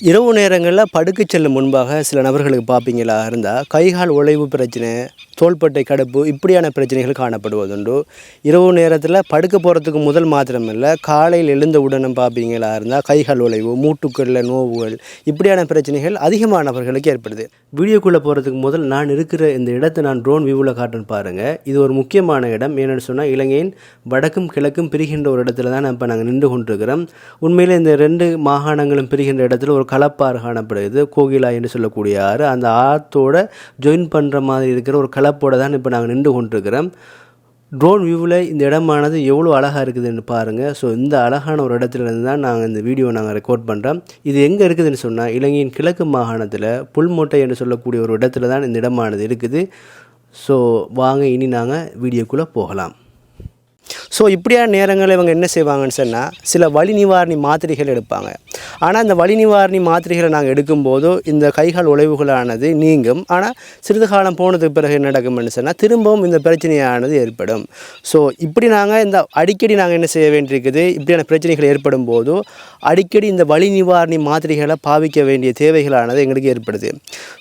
இரவு நேரங்களில் படுக்க செல்லும் முன்பாக சில நபர்களுக்கு பார்ப்பீங்களா? இருந்தால் கைகால் உழைவு பிரச்சனை தோள்பட்டை கடுப்பு இப்படியான பிரச்சனைகள் காணப்படுவதுண்டு. இரவு நேரத்தில் படுக்க போகிறதுக்கு முதல் மாத்திரமில்லை காலையில் எழுந்த உடனே பார்ப்பீங்களா இருந்தால் கைகள் உழைவு மூட்டுக்களில் நோவுகள் இப்படியான பிரச்சனைகள் அதிகமானவர்களுக்கு ஏற்படுது. வீடியோக்குள்ளே போகிறதுக்கு முதல் நான் இருக்கிற இந்த இடத்தை நான் ட்ரோன் வியூவில் காட்டுன்னு பாருங்கள் இது ஒரு முக்கியமான இடம். ஏன்னு சொன்னால் இலங்கையின் வடக்கும் கிழக்கும் பிரிகின்ற ஒரு இடத்துல தான் இப்போ நாங்கள் நின்று கொண்டிருக்கிறோம். உண்மையில் இந்த ரெண்டு மாகாணங்களும் பிரிகின்ற இடத்துல ஒரு கலப்பாறு காணப்படுது. கோகிலா என்று சொல்லக்கூடிய ஆறு அந்த ஆற்றோட ஜாயின் பண்ணுற மாதிரி இருக்கிற ஒரு கலப்போட தான் இப்போ நாங்கள் நின்று கொண்டிருக்கிறோம். ட்ரோன் வியூவில் இந்த இடமானது எவ்வளோ அழகாக இருக்குதுன்னு பாருங்கள் ஸோ இந்த அழகான ஒரு இடத்துல இருந்து தான் நாங்கள் இந்த வீடியோ நாங்கள் ரெக்கார்ட் பண்ணுறோம் இது எங்கே இருக்குதுன்னு சொன்னால் இலங்கையின் கிழக்கு மாகாணத்தில் புல்மோட்டை என்று சொல்லக்கூடிய ஒரு இடத்துல தான் இந்த இடமானது இருக்குது. ஸோ வாங்க இனி நாங்கள் வீடியோக்குள்ளே போகலாம். ஸோ இப்படியான நேரங்களில் இவங்க என்ன செய்வாங்கன்னு சொன்னால் சில வலி நிவாரணி மாத்திரைகள் எடுப்பாங்க. ஆனால் இந்த வலி நிவாரணி மாத்திரைகளை நாங்கள் எடுக்கும்போது இந்த கைகால் உழைவுகளானது நீங்கும். ஆனால் சிறிது காலம் போனதுக்கு பிறகு என்ன நடக்கும்னு சொன்னால் திரும்பவும் இந்த பிரச்சனையானது ஏற்படும். ஸோ இப்படி நாங்கள் இந்த அடிக்கடி நாங்கள் என்ன செய்ய வேண்டியிருக்குது இப்படியான பிரச்சனைகள் ஏற்படும் போது அடிக்கடி இந்த வலி நிவாரணி மாத்திரைகளை பாவிக்க வேண்டிய தேவைகளானது எங்களுக்கு ஏற்படுது.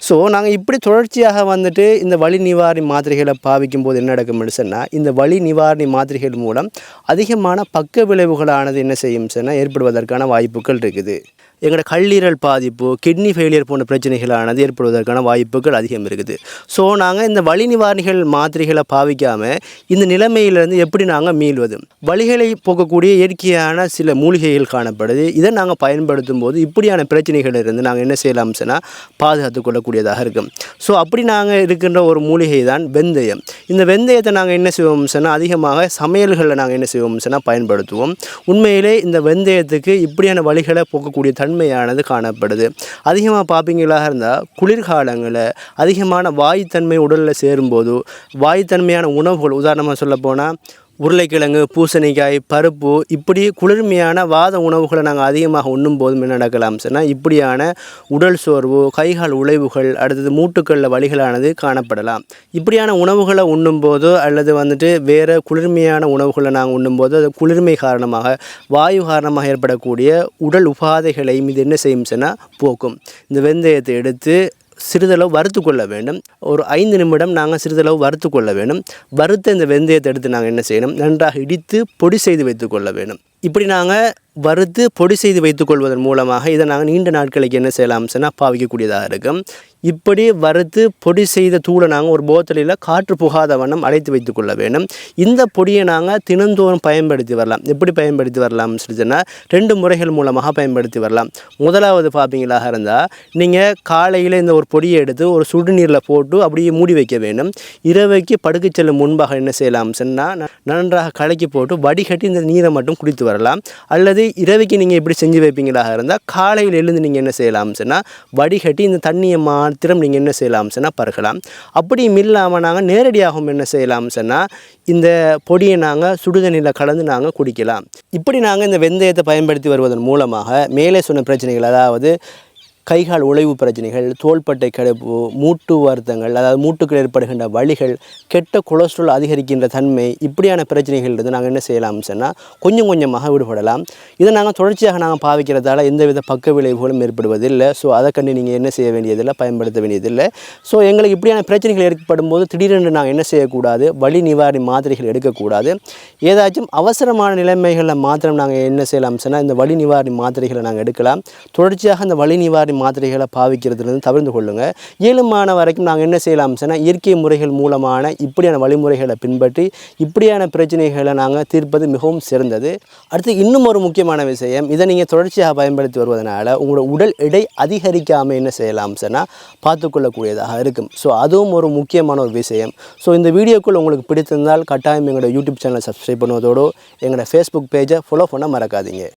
ஸோ நாங்கள் இப்படி தொடர்ச்சியாக வந்துட்டு இந்த வலி நிவாரணி மாத்திரைகளை பாவிக்கும் போது என்ன நடக்கும்னு சொன்னால் இந்த வலி நிவாரணி மாத்திரைகள் மூலம் அதிகமான பக்க விளைவுகளானது என்ன செய்யும் சொன்னால் ஏற்படுவதற்கான வாய்ப்புகள் இருக்குது. எங்களோட கல்லீரல் பாதிப்பு கிட்னி ஃபெயிலியர் போன்ற பிரச்சனைகளானது ஏற்படுவதற்கான வாய்ப்புகள் அதிகம் இருக்குது. ஸோ நாங்கள் இந்த வலி நிவாரணிகள் மாத்திரைகளை பாவிக்காமல் இந்த நிலைமையிலேருந்து எப்படி நாங்கள் மீள்வது? வலிகளை போக்கக்கூடிய இயற்கையான சில மூலிகைகள் காணப்படுது. இதை நாங்கள் பயன்படுத்தும் போது இப்படியான பிரச்சனைகளிலிருந்து நாங்கள் என்ன செய்யலாம் சொன்னால் பாதுகாத்து கொள்ளக்கூடியதாக இருக்கும். ஸோ அப்படி நாங்கள் இருக்கின்ற ஒரு மூலிகை தான் வெந்தயம். இந்த வெந்தயத்தை நாங்கள் என்ன செய்வோம் சொன்னால் அதிகமாக சமையல்களில் நாங்கள் என்ன செய்வோம் சொன்னால் பயன்படுத்துவோம். உண்மையிலே இந்த வெந்தயத்துக்கு இப்படியான வழிகளை போக்கக்கூடிய தன்மையானது காணப்படுது. அதிகமாக பார்ப்பீங்களாக இருந்தால் குளிர்காலங்களில் அதிகமான வாயுத்தன்மை உடலில் சேரும்போது வாயுத்தன்மையான உணவுகள் உதாரணமாக சொல்லப்போனால் உருளைக்கிழங்கு பூசணிக்காய் பருப்பு இப்படி குளிர்மையான வாத உணவுகளை நாங்கள் அதிகமாக உண்ணும் போதும் என்ன நடக்கலாம் சொன்னால் இப்படியான உடல் சோர்வு கைகால் உழைவுகள் அடுத்தது மூட்டுக்களில் வலிகளானது காணப்படலாம். இப்படியான உணவுகளை உண்ணும்போதோ அல்லது வந்துட்டு வேறு குளிர்மையான உணவுகளை நாங்கள் உண்ணும்போது அது குளிர்மை காரணமாக வாயு காரணமாக ஏற்படக்கூடிய உடல் உபாதைகளையும் இது என்ன செய்யும் சொன்னால் போக்கும். இந்த வெந்தயத்தை எடுத்து சிறிதளவு வறுத்து கொள்ள வேண்டும். ஒரு ஐந்து நிமிடம் நாங்கள் சிறிதளவு வறுத்து கொள்ள வேண்டும். வறுத்த இந்த வெந்தயத்தை எடுத்து நாங்கள் என்ன செய்யணும்? நன்றாக இடித்து பொடி செய்து வைத்துக்கொள்ள வேண்டும். இப்படி நாங்கள் வறுத்து பொடி செய்து வைத்துக்கொள்வதன் மூலமாக இதை நாங்கள் நீண்ட நாட்களுக்கு என்ன செய்யலாம்? சொன்னால் பாவிக்கக்கூடியதாக இருக்கும். இப்படி வறுத்து பொடி செய்த தூளை நாங்கள் ஒரு போத்தலில் காற்று புகாத வண்ணம் அடைத்து வைத்துக்கொள்ள வேண்டும். இந்த பொடியை நாங்கள் தினந்தோறும் பயன்படுத்தி வரலாம். எப்படி பயன்படுத்தி வரலாம்னு சொல்லி சொன்னால் ரெண்டு முறைகள் மூலமாக பயன்படுத்தி வரலாம். முதலாவது பார்ப்பீங்களாக இருந்தால் நீங்கள் காலையில் இந்த ஒரு பொடியை எடுத்து ஒரு சுடுநீரில் போட்டு அப்படியே மூடி வைக்க வேண்டும். இரவைக்கு படுக்கச் செல்லும் முன்பாக என்ன செய்யலாம் சொன்னால் நன்றாக கலக்கி போட்டு வடிகட்டி இந்த நீரை மட்டும் குடித்து வரலாம். அல்லது இரவைக்கு நீங்கள் இப்படி செஞ்சு வைப்பீங்களாக இருந்தால் காலையில் எழுந்து நீங்கள் என்ன செய்யலாம் சொன்னால் வடிகட்டி இந்த தண்ணியை மாத்திரம் நீங்கள் என்ன செய்யலாம் சொன்னால் பருகலாம் அப்படியும் இல்லாமல் நாங்கள் நேரடியாகவும் என்ன செய்யலாம் சொன்னால் இந்த பொடியை நாங்கள் சுடுதண்ணியில் கலந்து நாங்கள் குடிக்கலாம். இப்படி நாங்கள் இந்த வெந்தயத்தை பயன்படுத்தி வருவதன் மூலமாக மேலே சொன்ன பிரச்சனைகள் அதாவது கைகால் உழைவு பிரச்சனைகள் தோள்பட்டை கிடப்பு மூட்டு வருத்தங்கள் அதாவது மூட்டுக்கள் ஏற்படுகின்ற வழிகள் கெட்ட கொலஸ்ட்ரால் அதிகரிக்கின்ற தன்மை இப்படியான பிரச்சனைகள் இருந்து நாங்கள் என்ன செய்யலாம்னு சொன்னால் கொஞ்சம் கொஞ்சமாக விடுபடலாம். இதை நாங்கள் தொடர்ச்சியாக நாங்கள் பாவிக்கிறதால எந்தவித பக்க விளைவுகளும் ஏற்படுவதில்லை. ஸோ அதை கண்டு நீங்கள் என்ன செய்ய வேண்டியதில்லை பயன்படுத்த வேண்டியதில்லை. ஸோ எங்களுக்கு இப்படியான பிரச்சனைகள் ஏற்படும் போது திடீரென்று நாங்கள் என்ன செய்யக்கூடாது? வலி நிவாரணி மாத்திரைகள் எடுக்கக்கூடாது. ஏதாச்சும் அவசரமான நிலைமைகளில் மாத்திரம் நாங்கள் என்ன செய்யலாம் சொன்னால் இந்த வலி நிவாரணி மாத்திரைகளை நாங்கள் எடுக்கலாம். தொடர்ச்சியாக அந்த வலி நிவாரணி மாத்திரைகளை பாவிக்கிறதுலேருந்து தவிர்த்து கொள்ளுங்கள் இயலுமான வரைக்கும் நாங்கள் என்ன செய்யலாம் சொன்னால் இயற்கை முறைகள் மூலமான இப்படியான வழிமுறைகளை பின்பற்றி இப்படியான பிரச்சனைகளை நாங்கள் தீர்ப்பது மிகவும் சிறந்தது. அடுத்து இன்னும் ஒரு முக்கியமான விஷயம் இதை நீங்கள் தொடர்ச்சியாக பயன்படுத்தி வருவதனால உங்களோட உடல் எடை அதிகரிக்காமல் என்ன செய்யலாம் சொன்னால் பார்த்துக்கொள்ளக்கூடியதாக இருக்கும். ஸோ அதுவும் ஒரு முக்கியமான ஒரு விஷயம். ஸோ இந்த வீடியோக்குள் உங்களுக்கு பிடித்திருந்தால் கட்டாயம் எங்களோட யூடியூப் சேனலை சப்ஸ்கிரைப் பண்ணுவதோடு எங்களோட ஃபேஸ்புக் பேஜை ஃபாலோ பண்ண மறக்காதீங்க.